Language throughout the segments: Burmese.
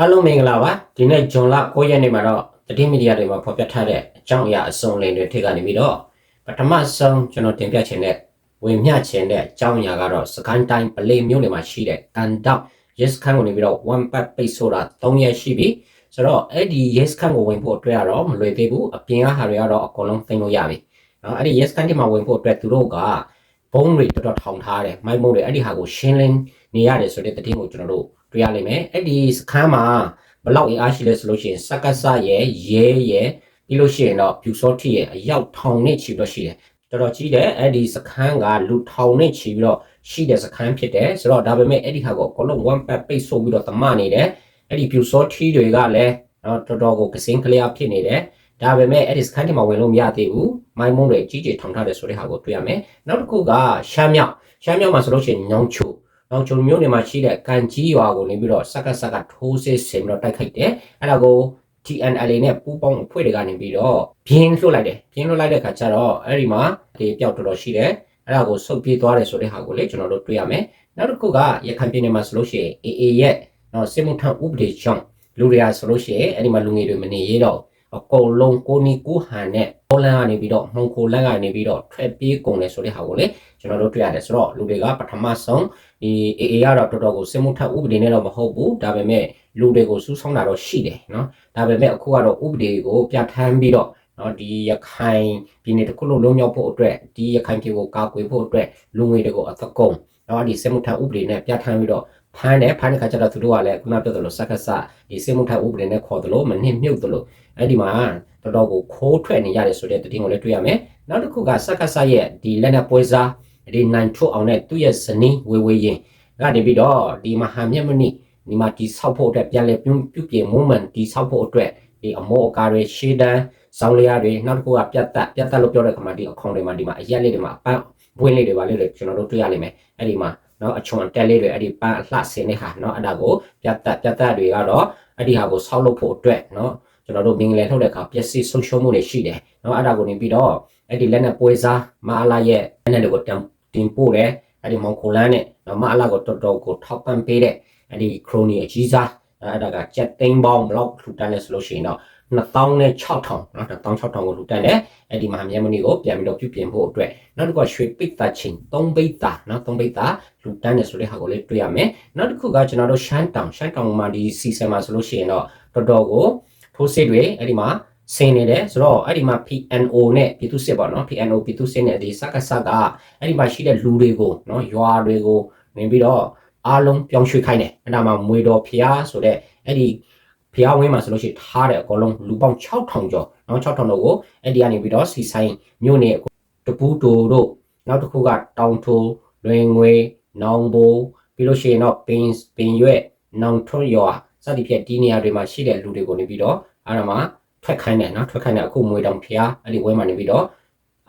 အားလုံးမင်္ဂလာပါဒီနေ့ဂျွန်လ9ရက်နေ့မှာတော့သတင်းမီဒီယာတွေမှာဖော်ပြထားတဲ့အကြောင်းအရာအစုံလင်တွေထိကနေပြီးတော့ပထမဆုံးကျွန်တော်တင်ပြချင်တဲ့ဝင်မျှချင်တဲ့အကြောင်းအရာကတော့စကိုင်းတိုင်းပလေမြို့နယ်မှာရှိတဲ့ကန်တောက် yes ခန်းကိုနေပြီးတော့ one pack ပိတ်ဆိုတာ3ရက်ရှိပြီဆိုတော့အဲ့ဒီ yes ခန်းကိုဝင်ဖို့အတွက်ကတော့မလွယ်သေးဘူးအပြင်ကဟာတွေကတော့အကုန်လုံးသိမ်းလို့ရပြီနော်အဲ့ဒီ yes ခန်းဒီမှာဝင်ဖို့အတွက်သူတို့ကဘုံတွေတော်တော်ထောင်ထားတယ်မိုက်မုံတွေအဲ့ဒီဟာကိုရှင်းလင်းနေရတယ်ဆိုတဲ့သတင်းကိုကျွန်တော်တို့ တွေ့ရလိမ့်မယ်အဲ့ဒီစခန်းမှာဘလောက်အင်အားရှိလဲဆိုလို့ရှိရင်စက္ကစရဲ့ရဲရဲ့ပြီးလို့ရှိရင်တော့ပြူစောတိရဲ့အယောက်ထောင်နဲ့ချီတော့ရှိတယ်တော်တော်ကြီးတယ်အဲ့ဒီစခန်းကလူထောင်နဲ့ချီပြီးတော့ရှိတဲ့စခန်းဖြစ်တယ်ဆိုတော့ဒါပေမဲ့အဲ့ဒီဟာကိုအကုန်လုံး one pack ပိတ်ဆို့ပြီးတော့တမနေတယ်အဲ့ဒီပြူစောတိတွေကလည်းနော်တော်တော်ကိုကစင်းကလျာဖြစ်နေတယ်ဒါပေမဲ့အဲ့ဒီစခန်းထဲမှာဝင်လို့မရသေးဘူးမိုင်းမုံတွေကြီးကြီးထောင်ထားတယ်ဆိုတဲ့ဟာကိုတွေ့ရမယ်နောက်တစ်ခုကရှမ်းမြောက်ရှမ်းမြောက်မှာဆိုလို့ရှိရင်ညောင်ချို နောက်ချုံမျိုးနေမှာရှိတဲ့ကန်ကြီးရွာကိုနေပြီးတော့စက်ကစက်ကထိုးစစ်ဆင်ပြီးတော့တိုက်ခိုက်တယ်အဲ့ဒါကို TNLA နဲ့ပူးပေါင်းအဖွဲ့တွေကနေပြီးတော့ပြင်းလွှတ်လိုက်တယ်ပြင်းလွှတ်လိုက်တဲ့ခါကျတော့အဲ့ဒီမှာဒီပျောက်တော်တော်ရှိတယ်အဲ့ဒါကိုဆုတ်ပြေးသွားတယ်ဆိုတဲ့ဟာကိုလေကျွန်တော်တို့တွေ့ရမယ်နောက်တစ်ခုကရခိုင်ပြည်နယ်မှာဆိုလို့ရှိရင် AA ရဲ့နော်စစ်မှုထမ်းဥပဒေကြောင့်လူတွေကဆိုလို့ရှိရင်အဲ့ဒီမှာလူငယ်တွေမနေရတော့ အကုန်လုံးကိုနီကိုဟန်နဲ့ပေါ်လန်ကနေပြီးတော့မှောင်ခိုလန်ကနေပြီးတော့ထွက်ပြေးကုန်တယ်ဆိုတဲ့ဟာကိုလေကျွန်တော်တို့တွေ့ရတယ်ဆိုတော့လူတွေကပထမဆုံးဒီ AA ကတော့တော်တော်ကိုစစ်မှုထပ်ဥပဒေနဲ့တော့မဟုတ်ဘူးဒါပေမဲ့လူတွေကိုစူးဆောင်းတာတော့ရှိတယ်เนาะဒါပေမဲ့အခုကတော့ဥပဒေကိုပြဋ္ဌာန်းပြီးတော့เนาะဒီရခိုင်ပြည်နယ်တစ်ခုလုံးလုံးရောက်ဖို့အတွက်ဒီရခိုင်ပြည်ကိုကာကွယ်ဖို့အတွက်လူငွေတွေကိုအသကုံเนาะဒီစစ်မှုထပ်ဥပဒေနဲ့ပြဋ္ဌာန်းပြီးတော့ ဖမ်းတယ်ဖမ်းတဲ့ခါကျတော့သူတို့ကလည်းခုနပြောသလိုစက္ကစဒီစစ်မှုထပ်ဥပဒေနဲ့ခေါ်သလိုမနစ်မြုပ်သလိုအဲ့ဒီမှာတော်တော်ကိုခိုးထွက်နေရတယ်ဆိုတဲ့သတင်းကိုလည်းတွေ့ရမယ်နောက်တစ်ခုကစက္ကစရဲ့ဒီလက်နက်ပွဲစားဒီနိုင်ထုတ်အောင်နဲ့သူ့ရဲ့ဇနီးဝေဝေရင်ကနေပြီးတော့ဒီမဟာမြတ်မဏိဒီမှာဒီဆောက်ဖို့အတွက်ပြန်လဲပြုပြုပြင် movement ဒီဆောက်ဖို့အတွက်ဒီအမောအကာတွေရှေးတန်းဇောင်းလျားတွေနောက်တစ်ခုကပြတ်တက်ပြတ်တက်လို့ပြောတဲ့ခါမှာဒီအခေါင်တွေမှာဒီမှာအရက်လေးတွေမှာပန်းဘွင်းလေးတွေပါလေးတွေကျွန်တော်တို့တွေ့ရလိမ့်မယ်အဲ့ဒီမှာ နော်အချွန်တက်လေးတွေအဲ့ဒီပန်းအလှဆင်းတဲ့ဟာနော်အဲ့ဒါကိုပြတ်တက်ပြတ်တက်တွေကတော့အဲ့ဒီဟာကိုဆောက်လုပ်ဖို့အတွက်နော်ကျွန်တော်တို့မင်္ဂလာထုတ်တဲ့အခါပျက်စီးဆုံးရှုံးမှုတွေရှိတယ်နော်အဲ့ဒါကိုနေပြီးတော့အဲ့ဒီလက်နဲ့ပွဲစားမအားလာရဲ့လက်နဲ့တွေကိုတင်တင်ပို့တယ်အဲ့ဒီမောင်ခိုလန်းနဲ့နော်မအားလာကိုတော်တော်ကိုထောက်ပံ့ပေးတဲ့အဲ့ဒီခရိုနီအကြီးစားအဲ့ဒါကကြက်သိန်းပေါင်းဘလောက်ထူတန်းလဲဆိုလို့ရှိရင်တော့ 2000နဲ့6000နော်16000ကိုလူတက်တယ်အဲ့ဒီမှာမြန်မနီကိုပြန်ပြီးတော့ပြုပြင်ဖို့အတွက်နောက်တစ်ခုကရွှေပိတ်တာချင်း3ပိတ်တာနော်3ပိတ်တာလူတန်းတယ်ဆိုတဲ့ဟာကိုလည်းတွေ့ရမယ်နောက်တစ်ခုကကျွန်တော်တို့ရှမ်းတောင်ရှမ်းတောင်မှာဒီစီဆန်မှာဆိုလို့ရှိရင်တော့တော်တော်ကိုထိုးစစ်တွေအဲ့ဒီမှာဆင်းနေတယ်ဆိုတော့အဲ့ဒီမှာ PNO နဲ့ပြည်သူစစ်ပေါ့နော် PNO ပြည်သူစစ်နဲ့ဒီစကားစကားအဲ့ဒီမှာရှိတဲ့လူတွေကိုနော်ရွာတွေကိုနေပြီးတော့အားလုံးပြောင်းရွှေ့ခိုင်းတယ်အဲ့ဒါမှမွေတော်ဖျားဆိုတဲ့အဲ့ဒီ ဖျားဝင်းမှာဆိုလို့ရှိရင်ထားတယ်အကုန်လုံးလူပေါင်း6000ကျော်နော်6000တော့ကိုအဲ့ဒီကနေပြီးတော့စီဆိုင်မြို့နယ်တပူးတိုတို့နောက်တစ်ခုကတောင်ထိုလွင်ငွေနောင်ဘိုပြီးလို့ရှိရင်တော့ပင်ပင်ရွက်နောင်ထွန်းရွာစသဖြင့်ဒီနေရာတွေမှာရှိတဲ့လူတွေကိုနေပြီးတော့အဲ့ဒါမှာထွက်ခိုင်းတယ်နော်ထွက်ခိုင်းတဲ့အခုမွေတောင်ဖျားအဲ့ဒီဝဲမှာနေပြီးတော့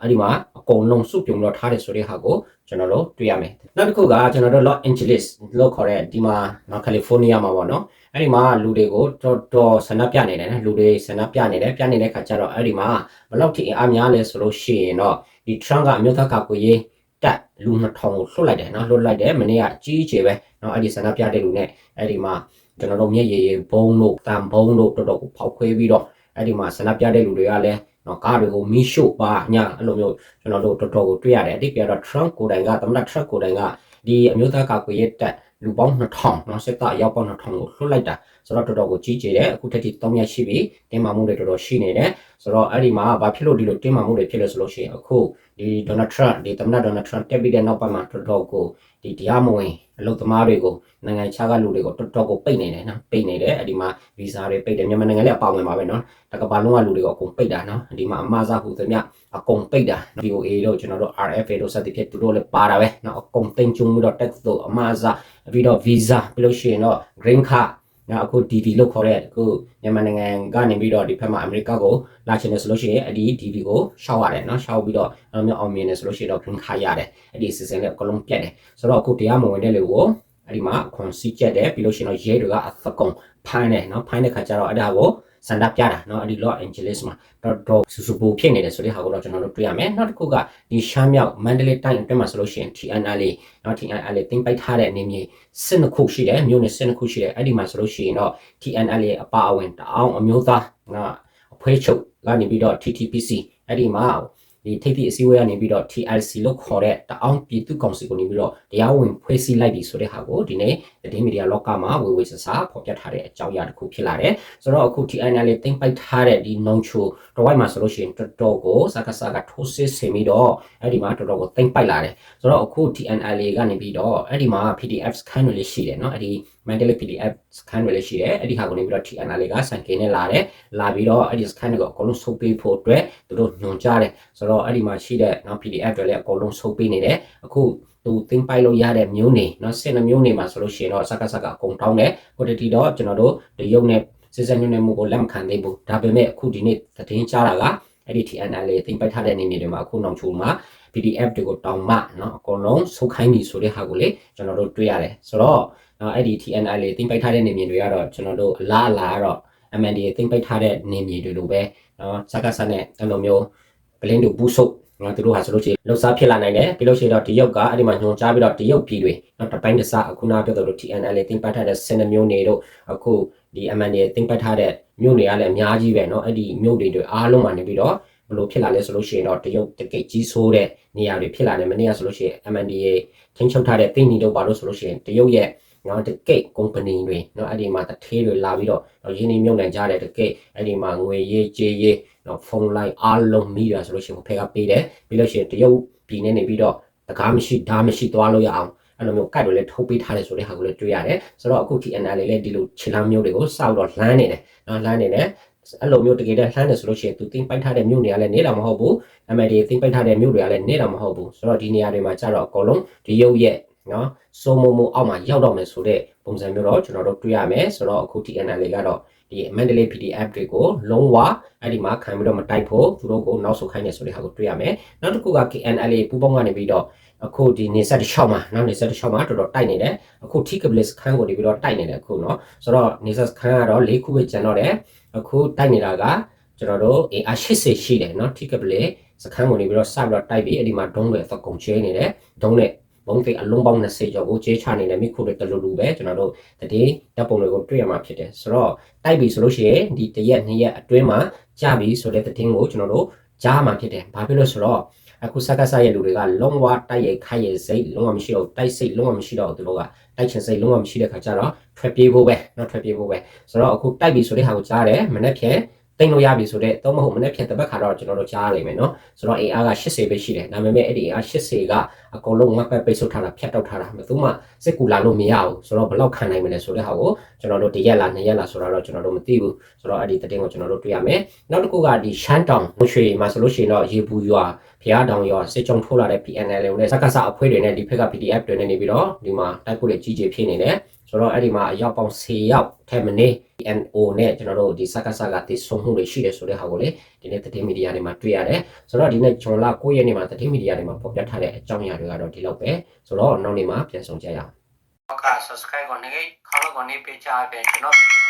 အဲ့ဒီမှာအကုန်လုံးစုပြုံတော့ထားတယ်ဆိုတဲ့ဟာကိုကျွန်တော်တို့တွေ့ရမယ်နောက်တစ်ခုကကျွန်တော်တို့ Los Angeles လို့ခေါ်တဲ့ဒီမှာနော်ကယ်လီဖိုးနီးယားမှာပေါ့နော်အဲ့ဒီမှာလူတွေကိုတော်တော်ဆန္ဒပြနေတယ်နော်လူတွေဆန္ဒပြနေတယ်ပြနေတဲ့ခါကျတော့အဲ့ဒီမှာဘယ်လောက်ထိအင်အားများလဲဆိုလို့ရှိရင်တော့ဒီ Trump ကအမျိုးသားကာကွယ်ရေးတက်လူ2000ကိုလွှတ်လိုက်တယ်နော်လွှတ်လိုက်တယ်မနေ့ကကြီးကြီးပဲနော်အဲ့ဒီဆန္ဒပြတဲ့လူနဲ့အဲ့ဒီမှာကျွန်တော်တို့မျက်ရည်ရည်ဘုံတို့တန်ဘုံတို့တော်တော်ကိုဖောက်ခွဲပြီးတော့အဲ့ဒီမှာဆန္ဒပြတဲ့လူတွေကလည်း နော်ကားတွေကိုမီးရှို့ပါညာအဲ့လိုမျိုးကျွန်တော်တို့တော်တော်ကိုတွေ့ရတယ်အတိတ်ကတော့ Trump ကိုယ်တိုင်ကသမ္မတ Trump ကိုယ်တိုင်ကဒီအမျိုးသားကာကွယ်ရေးတက်လူပေါင်း2000နော်စစ်သားရောက်ပေါင်း2000ကိုလွှတ်လိုက်တာဆိုတော့တော်တော်ကိုကြီးကျယ်တယ်အခုထက်ထိ3ရက်ရှိပြီတင်းမာမှုတွေတော်တော်ရှိနေတယ်ဆိုတော့အဲ့ဒီမှာဘာဖြစ်လို့ဒီလိုတင်းမာမှုတွေဖြစ်လဲဆိုလို့ရှိရင်အခုဒီ Donald Trump ဒီသမ္မတ Donald Trump တက်ပြီးတဲ့နောက်ပိုင်းမှာတော်တော်ကို ဒီတရားမဝင်အလုပ်သမားတွေကိုနိုင်ငံခြားကလူတွေကိုတော်တော်ကိုပိတ်နေတယ်နော်ပိတ်နေတယ်အဲ့ဒီမှာဗီဇာတွေပိတ်တယ်မြန်မာနိုင်ငံလည်းအပါဝင်ပါပဲနော်တကဘာလုံးကလူတွေကိုအကုန်ပိတ်တာနော်ဒီမှာအမှားစားဟူသမျှအကုန်ပိတ်တာ VOA တို့ကျွန်တော်တို့ RFA တို့စသဖြင့်သူတို့လည်းပါတာပဲနော်အကုန်တင်ကျုံပြီးတော့တက်တို့အမှားစားပြီးတော့ visa ပြီးလို့ရှိရင်တော့ green card နော်အခု DV လို့ခေါ်တဲ့အခုမြန်မာနိုင်ငံကနေပြီးတော့ဒီဘက်မှာအမေရိကကိုလာချင်တယ်ဆိုလို့ရှိရင်အဲ့ဒီ DV ကိုရှောက်ရတယ်နော်ရှောက်ပြီးတော့အဲ့လိုမျိုးအောင်မြင်တယ်ဆိုလို့ရှိရင်တော့ green card ရတယ်အဲ့ဒီအစီအစဉ်လေးအကုန်လုံးပြတ်တယ်ဆိုတော့အခုတရားမဝင်တဲ့လူကိုအဲ့ဒီမှာခွန်စီချက်တယ်ပြီးလို့ရှိရင်တော့ရဲတွေကအသကုံဖမ်းတယ်နော်ဖမ်းတဲ့ခါကျတော့အဲ့ဒါကို စန္ဒပြတာเนาะအဲ့ဒီ Los Angeles မှာတော်တော်ဆူဆူပူဖြစ်နေတယ်ဆိုတဲ့ဟာကိုတော့ကျွန်တော်တို့တွေ့ရမယ်နောက်တစ်ခုကဒီရှမ်းမြောက်မန္တလေးတိုင်းအတွင်းမှာဆိုလို့ရှိရင် TNL เนาะ TNL တင်ပိုက်ထားတဲ့အနေမြေ12ခုရှိတယ်မြို့နယ်12ခုရှိတယ်အဲ့ဒီမှာဆိုလို့ရှိရင်တော့ TNL အပါအဝင်တအောင်အမျိုးသားเนาะအဖွဲ့ချုပ်ကနေပြီးတော့ TTPC အဲ့ဒီမှာ ဒီထိပ်သည့်အစည်းအဝေးကနေပြီးတော့ TLC လို့ခေါ်တဲ့တအောင်ပြည်သူ့ကောင်စီကိုနေပြီးတော့တရားဝင်ဖွဲ့စည်းလိုက်ပြီဆိုတဲ့ဟာကိုဒီနေ့သတင်းမီဒီယာလောကမှာဝေဝေဆဆဖော်ပြထားတဲ့အကြောင်းအရာတစ်ခုဖြစ်လာတယ်ဆိုတော့အခု TNL တင်ပိုက်ထားတဲ့ဒီနောင်ချိုတော့ဝိုက်မှာဆိုလို့ရှိရင်တော်တော်ကိုစကားစကားထိုးစစ်ဆင်ပြီးတော့အဲ့ဒီမှာတော်တော်ကိုတင်ပိုက်လာတယ်ဆိုတော့အခု TNL ကနေပြီးတော့အဲ့ဒီမှာ PDF စကန်တွေလေးရှိတယ်เนาะအဲ့ဒီ mental PDF scan တွေလည်းရှိတယ်အဲ့ဒီဟာကိုနေပြီးတော့ ठी analysis က sankin နဲ့လာတယ်လာပြီးတော့အဲ့ဒီ scan တွေကိုအကုန်လုံးဆုပ်ပေးဖို့အတွက်သူတို့ညွှန်ကြားတယ်ဆိုတော့အဲ့ဒီမှာရှိတဲ့နော် PDF တွေလည်းအကုန်လုံးဆုပ်ပေးနေတယ်အခုသူသင်ပိုက်လို့ရတဲ့မျိုးနေနော်စင်နှမျိုးနေမှာဆိုလို့ရှိရင်တော့စကစကအကုန်တောင်းတယ်ကိုတတီတော့ကျွန်တော်တို့တရုတ်နဲ့စစ်စစ်ညွှန်နေမှုကိုလက်မခံသေးဘူးဒါပေမဲ့အခုဒီနေ့သတင်းကြားတာက အဲ့ဒီ TNL တင်ပိုက်ထားတဲ့နေနေတွေမှာအခုနောက်ချိုမှာ PDF တွေကိုတောင်းမှเนาะအကုန်လုံးစုပ်ခိုင်းပြီဆိုတဲ့ဟာကိုလေကျွန်တော်တို့တွေ့ရတယ်ဆိုတော့နော်အဲ့ဒီ TNL တင်ပိုက်ထားတဲ့နေမြေတွေကတော့ကျွန်တော်တို့အလားအလာကတော့ MND တင်ပိုက်ထားတဲ့နေမြေတွေလိုပဲเนาะစကားစနဲ့အဲ့လိုမျိုးပလင်းတို့ဘူးဆုပ်နော်သူတို့ဟာဆိုလို့ရှိရင်လှုပ်ရှားဖြစ်လာနိုင်တယ်ပြီးလို့ရှိရင်တော့တရုတ်ကအဲ့ဒီမှာညွန်ကြားပြီးတော့တရုတ်ပြည်တွေနော်တပိုင်းတစအခုနပြောသလို TNL တင်ပတ်ထားတဲ့စင်မျိုးနေတို့အခု ဒီ MND တင်ပတ်ထားတဲ့မြို့တွေကလည်းအများကြီးပဲနော်အဲ့ဒီမြို့တွေတွေအားလုံးမှာနေပြီးတော့ဘလို့ဖြစ်လာလဲဆိုလို့ရှိရင်တော့တရုတ်တကိတ်ကြီးဆိုးတဲ့နေရာတွေဖြစ်လာတယ်မနေ့ကဆိုလို့ရှိရင် MNDA ထိန်းချုပ်ထားတဲ့သိနီတို့ပါလို့ဆိုလို့ရှိရင်တရုတ်ရဲ့နော်တကိတ်ကုမ္ပဏီတွေနော်အဲ့ဒီမှာတထေးတွေလာပြီးတော့ရင်းနှီးမြှုပ်နှံကြတဲ့တကိတ်အဲ့ဒီမှာငွေရေးကြေးရေးနော်ဖုန်းလိုင်းအားလုံးမိရဆိုလို့ရှိရင်ဖက်ကပေးတယ်ပြီးလို့ရှိရင်တရုတ်ပြည်နေနေပြီးတော့တကားမရှိဓာတ်မရှိသွားလို့ရအောင် အဲ့လိုမျိုးကတ်တွေလည်းထုတ်ပေးထားတယ်ဆိုတဲ့ဟာကိုလည်းတွေ့ရတယ်ဆိုတော့အခု TNL လေးလည်းဒီလိုခြေလမ်းမျိုးတွေကိုစောက်တော့လှမ်းနေတယ်နော်လှမ်းနေတယ်အဲ့လိုမျိုးတကယ်တည်းလှမ်းတယ်ဆိုလို့ရှိရင်သူတင်ပိုက်ထားတဲ့မြို့တွေကလည်းနေတာမဟုတ်ဘူး MLD တင်ပိုက်ထားတဲ့မြို့တွေကလည်းနေတာမဟုတ်ဘူးဆိုတော့ဒီနေရာတွေမှာကျတော့အကုန်လုံးဒီရုပ်ရဲ့နော်စိုးမိုးမှုအောက်မှာရောက်တော့မယ်ဆိုတဲ့ပုံစံမျိုးတော့ကျွန်တော်တို့တွေ့ရမယ်ဆိုတော့အခု TNL ကတော့ဒီ Mandalay PDF တွေကိုလုံးဝအဲ့ဒီမှာခံပြီးတော့မတိုက်ဖို့သူတို့ကိုနောက်ဆုတ်ခိုင်းနေဆိုတဲ့ဟာကိုတွေ့ရမယ်နောက်တစ်ခုက KNL ပူပေါင်းကနေပြီးတော့ အခုဒီနေဆက်တစ်ချောင်းမှာနောက်နေဆက်တစ်ချောင်းမှာတော်တော်တိုက်နေတယ်အခု T Kablis ခန်းကိုဒီပြီးတော့တိုက်နေတယ်အခုเนาะဆိုတော့နေဆက်ခန်းကတော့၄ခုပဲကျန်တော့တယ်အခုတိုက်နေတာကကျွန်တော်တို့ AR 80ရှိတယ်เนาะ T Kablis စခန်းကိုနေပြီးတော့စပြီးတော့တိုက်ပြီးအဲ့ဒီမှာဒုံးတွေသကုံချဲနေတယ်ဒုံးနဲ့ဘုံသိအလုံးပေါင်း20ကျော်ကိုချေချနေတယ်မိခုတွေတလူလူပဲကျွန်တော်တို့တည်တပ်ပုံတွေကိုတွေ့ရမှာဖြစ်တယ်ဆိုတော့တိုက်ပြီဆိုလို့ရှိရင်ဒီတရက်နှစ်ရက်အတွင်းမှာကြာပြီဆိုတဲ့တည်င်းကိုကျွန်တော်တို့ကြားမှာဖြစ်တယ်ဘာဖြစ်လို့ဆိုတော့ အခုစကားစားရဲ့လူတွေကလုံးဝတိုက်ရိုက်ခိုက်ရဲ့စိတ်လုံးဝမရှိတော့တိုက်စိတ်လုံးဝမရှိတော့သူတို့ကတိုက်ချင်စိတ်လုံးဝမရှိတဲ့ခါကျတော့ထွက်ပြေးဖို့ပဲနော်ထွက်ပြေးဖို့ပဲဆိုတော့အခုတိုက်ပြီဆိုတဲ့ဟာကိုကြားတယ်မနေ့ဖြန် သိမ့်လို့ရပြီဆိုတော့တော့မဟုတ်မနဲ့ဖြတ်တပတ်ခါတော့ကျွန်တော်တို့ကြားရလိမ့်မယ်နော်ဆိုတော့ AR က80ပဲရှိတယ်ဒါပေမဲ့အဲ့ဒီ AR 80ကအကုန်လုံးငတ်ပတ်ပိတ်ဆို့ထားတာဖြတ်တောက်ထားတာမသူမှစစ်ကူလာလို့မရဘူးဆိုတော့ဘလောက်ခံနိုင်မလဲဆိုတဲ့ဟာကိုကျွန်တော်တို့တရက်လာနှစ်ရက်လာဆိုတော့ကျွန်တော်တို့မသိဘူးဆိုတော့အဲ့ဒီတည်င်းကိုကျွန်တော်တို့တွေ့ရမယ်နောက်တစ်ခုကဒီရှမ်းတောင်ရွှေမှာဆိုလို့ရှိရင်တော့ရေဘူးရွာဖျားတောင်ရွာစစ်ကြုံထိုးလာတဲ့ PNL နဲ့စက္ကစအဖွဲ့တွေနဲ့ဒီဖက်က PDF တွေနဲ့နေပြီးတော့ဒီမှာတိုက်ပွဲတွေကြီးကြီးဖြစ်နေတယ် ဆိုတော့အဲ့ဒီမှာအရောက်ပေါင်း10ယောက်ထဲမနေ NO နဲ့ကျွန်တော်တို့ဒီစကားစကားတည်ဆုံမှုတွေရှိတယ်ဆိုတဲ့ဟာကိုလေဒီနေ့သတင်းမီဒီယာတွေမှာတွေ့ရတယ်ဆိုတော့ဒီနေ့ဂျွန်လာ9ရက်နေ့မှာသတင်းမီဒီယာတွေမှာဖော်ပြထားတဲ့အကြောင်းအရာတွေကတော့ဒီလောက်ပဲဆိုတော့နောက်နေ့မှာပြန်ဆောင်ကြရအောင်က subscribe ကိုနေခေါင်းကိုနေပေးချပေးကျွန်တော်ဗီဒီယို